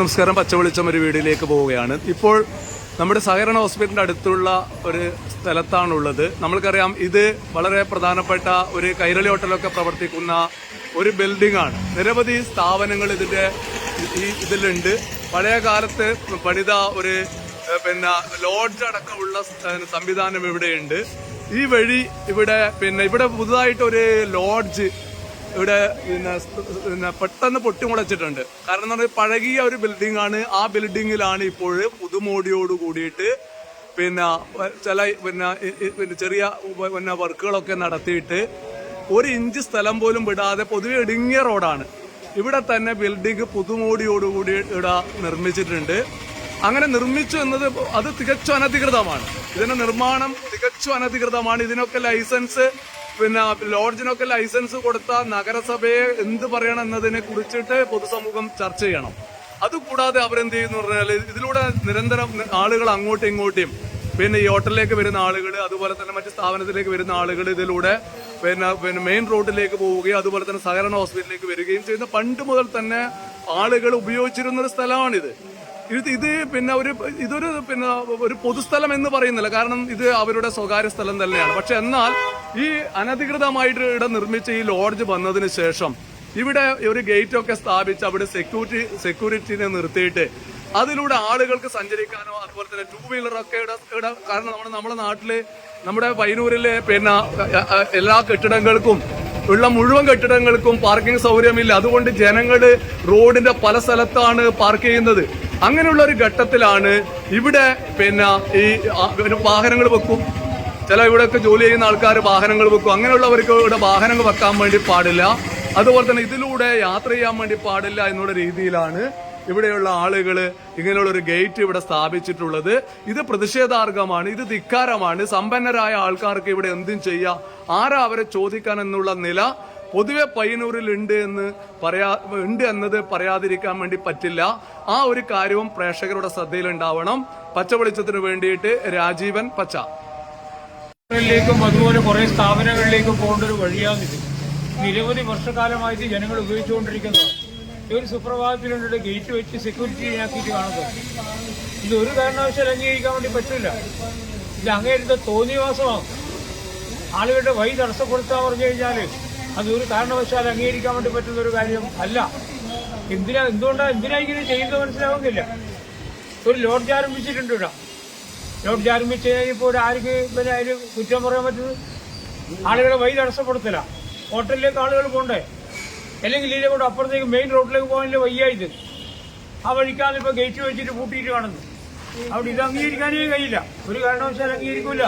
നമസ്കാരം. പച്ചവെളിച്ചം ഒരു വീടിലേക്ക് പോവുകയാണ്. ഇപ്പോൾ നമ്മുടെ സഹകരണ ഹോസ്പിറ്റലിന്റെ അടുത്തുള്ള ഒരു സ്ഥലത്താണുള്ളത്. നമ്മൾക്കറിയാം ഇത് വളരെ പ്രധാനപ്പെട്ട ഒരു കൈരളി ഹോട്ടലൊക്കെ പ്രവർത്തിക്കുന്ന ഒരു ബിൽഡിംഗ് ആണ് നിരവധി സ്ഥാപനങ്ങൾ ഇതിന്റെ ഈ ഇതിലുണ്ട്. പഴയ കാലത്ത് പണിത ഒരു പിന്നെ ലോഡ്ജ് അടക്കമുള്ള സംവിധാനം ഇവിടെയുണ്ട്. ഈ വഴി ഇവിടെ പിന്നെ ഇവിടെ പുതുതായിട്ട് ഒരു ലോഡ്ജ് ഇവിടെ പിന്നെ പിന്നെ പെട്ടെന്ന് പൊട്ടിമുളച്ചിട്ടുണ്ട്. കാരണം എന്ന് പറഞ്ഞാൽ പഴകിയ ഒരു ബിൽഡിംഗ് ആണ്. ആ ബിൽഡിങ്ങിലാണ് ഇപ്പോൾ പുതുമോടിയോട് കൂടിയിട്ട് പിന്നെ ചില പിന്നെ പിന്നെ ചെറിയ പിന്നെ വർക്കുകളൊക്കെ നടത്തിയിട്ട് ഒരു ഇഞ്ച് സ്ഥലം പോലും വിടാതെ പൊതുവെ ഇടുങ്ങിയ റോഡാണ്. ഇവിടെ തന്നെ ബിൽഡിംഗ് പുതുമോടിയോടുകൂടി ഇവിടെ നിർമ്മിച്ചിട്ടുണ്ട്. അങ്ങനെ നിർമ്മിച്ചു എന്നത് അത് തികച്ചും അനധികൃതമാണ്. ഇതിന്റെ നിർമ്മാണം തികച്ചും അനധികൃതമാണ്. ഇതിനൊക്കെ ലൈസൻസ് പിന്നെ ലോഡ്ജിനൊക്കെ ലൈസൻസ് കൊടുത്ത നഗരസഭയെ എന്ത് പറയണം എന്നതിനെ കുറിച്ചിട്ട് പൊതുസമൂഹം ചർച്ച ചെയ്യണം. അതുകൂടാതെ അവരെന്ത് ചെയ്യുന്നു പറഞ്ഞാൽ ഇതിലൂടെ നിരന്തരം ആളുകൾ അങ്ങോട്ടും ഇങ്ങോട്ടും പിന്നെ ഈ ഹോട്ടലിലേക്ക് വരുന്ന ആളുകൾ അതുപോലെ തന്നെ മറ്റ് സ്ഥാപനത്തിലേക്ക് വരുന്ന ആളുകൾ ഇതിലൂടെ പിന്നെ പിന്നെ മെയിൻ റോഡിലേക്ക് പോവുകയും അതുപോലെ തന്നെ സഹകരണ ഹോസ്പിറ്റലിലേക്ക് വരികയും ചെയ്യുന്ന. പണ്ട് മുതൽ തന്നെ ആളുകൾ ഉപയോഗിച്ചിരുന്ന ഒരു സ്ഥലമാണിത്. ഇത് ഇത് പിന്നെ ഒരു ഇതൊരു പിന്നെ ഒരു പൊതുസ്ഥലം എന്ന് പറയുന്നില്ല. കാരണം ഇത് അവരുടെ സ്വകാര്യ സ്ഥലം തന്നെയാണ്. പക്ഷെ എന്നാൽ ഈ അനധികൃതമായിട്ട് ഇവിടെ നിർമ്മിച്ച ഈ ലോഡ്ജ് വന്നതിന് ശേഷം ഇവിടെ ഒരു ഗേറ്റ് ഒക്കെ സ്ഥാപിച്ച് അവിടെ സെക്യൂരിറ്റി സെക്യൂരിറ്റിനെ നിർത്തിയിട്ട് അതിലൂടെ ആളുകൾക്ക് സഞ്ചരിക്കാനോ അതുപോലെ തന്നെ ടൂ വീലറൊക്കെ ഇവിടെ കാരണം നമ്മുടെ നമ്മുടെ നാട്ടിൽ നമ്മുടെ വൈനൂരിലെ പിന്നെ എല്ലാ കെട്ടിടങ്ങൾക്കും ഉള്ള മുഴുവൻ കെട്ടിടങ്ങൾക്കും പാർക്കിംഗ് സൗകര്യമില്ല. അതുകൊണ്ട് ജനങ്ങൾ റോഡിന്റെ പല സ്ഥലത്താണ് പാർക്ക് ചെയ്യുന്നത്. അങ്ങനെയുള്ള ഒരു ഘട്ടത്തിലാണ് ഇവിടെ പിന്നെ ഈ വാഹനങ്ങൾ വെക്കും. ചില ഇവിടെയൊക്കെ ജോലി ചെയ്യുന്ന ആൾക്കാർ വാഹനങ്ങൾ വെക്കും. അങ്ങനെയുള്ളവർക്ക് ഇവിടെ വാഹനങ്ങൾ വെക്കാൻ വേണ്ടി പാടില്ല. അതുപോലെ തന്നെ ഇതിലൂടെ യാത്ര ചെയ്യാൻ വേണ്ടി പാടില്ല എന്നുള്ള രീതിയിലാണ് ഇവിടെയുള്ള ആളുകൾ ഇങ്ങനെയുള്ള ഒരു ഗേറ്റ് ഇവിടെ സ്ഥാപിച്ചിട്ടുള്ളത്. ഇത് പ്രതിഷേധാർഹമാണ് ഇത് ധിക്കാരമാണ്. സമ്പന്നരായ ആൾക്കാർക്ക് ഇവിടെ എന്തും ചെയ്യാം. ആരാ അവരെ ചോദിക്കാൻ എന്നുള്ള നില പൊതുവെ പയ്യന്നൂരിൽ ഉണ്ട് എന്ന് പറയാ ഉണ്ട് എന്നത് പറയാതിരിക്കാൻ വേണ്ടി പറ്റില്ല. ആ ഒരു കാര്യവും പ്രേക്ഷകരുടെ ശ്രദ്ധയിലുണ്ടാവണം. പച്ച വെളിച്ചത്തിന് വേണ്ടിയിട്ട് രാജീവൻ പച്ച. ിലേക്കും അതുപോലെ കുറേ സ്ഥാപനങ്ങളിലേക്കും പോകേണ്ട ഒരു വഴിയാണിത്. നിരവധി വർഷക്കാലമായിട്ട് ജനങ്ങൾ ഉപയോഗിച്ചുകൊണ്ടിരിക്കുന്നതാണ് ഒരു സുപ്രഭാതത്തിലുണ്ട് ഗേറ്റ് വെച്ച് സെക്യൂരിറ്റി ആക്കിയിട്ട് കാണുന്നത്. ഇത് ഒരു കാരണവശാൽ അംഗീകരിക്കാൻ വേണ്ടി പറ്റില്ല. ഇത് അങ്ങേരുടെ തോന്നിവാസമാണ് ആളുകളുടെ വഴി തടസ്സപ്പെടുത്താൻ പറഞ്ഞു കഴിഞ്ഞാൽ അത് ഒരു കാരണവശാൽ അംഗീകരിക്കാൻ വേണ്ടി പറ്റുന്ന ഒരു കാര്യം അല്ല. എന്തിനാ എന്തുകൊണ്ടാണ് എന്തിനാ ഇങ്ങനെ ചെയ്യുന്നത് മനസ്സിലാവുന്നില്ല. ഒരു ലോഡ്ജ് ആരംഭിച്ചിട്ടുണ്ട് ഇവിടെ. ലോഡ്ജ് ആരംഭിച്ച് കഴിഞ്ഞപ്പോൾ ആർക്ക് പിന്നെ അതിന് കുറ്റം പറയാൻ പറ്റുന്നത്? ആളുകളെ വഴി തടസ്സപ്പെടുത്തില്ല ഹോട്ടലിലേക്ക് ആളുകൾ പോകണ്ടേ അല്ലെങ്കിൽ ഇതിലെ കൂടെ അപ്പുറത്തേക്ക് മെയിൻ റോഡിലേക്ക് പോകാനുള്ള വയ്യായത് ആ വഴിക്കാണ് ഇപ്പോൾ ഗേറ്റ് വെച്ചിട്ട് പൂട്ടിയിട്ട് കാണുന്നത്. അവിടെ ഇത് അംഗീകരിക്കാനേ കഴിയില്ല. ഒരു കാരണവശാലും അംഗീകരിക്കൂല.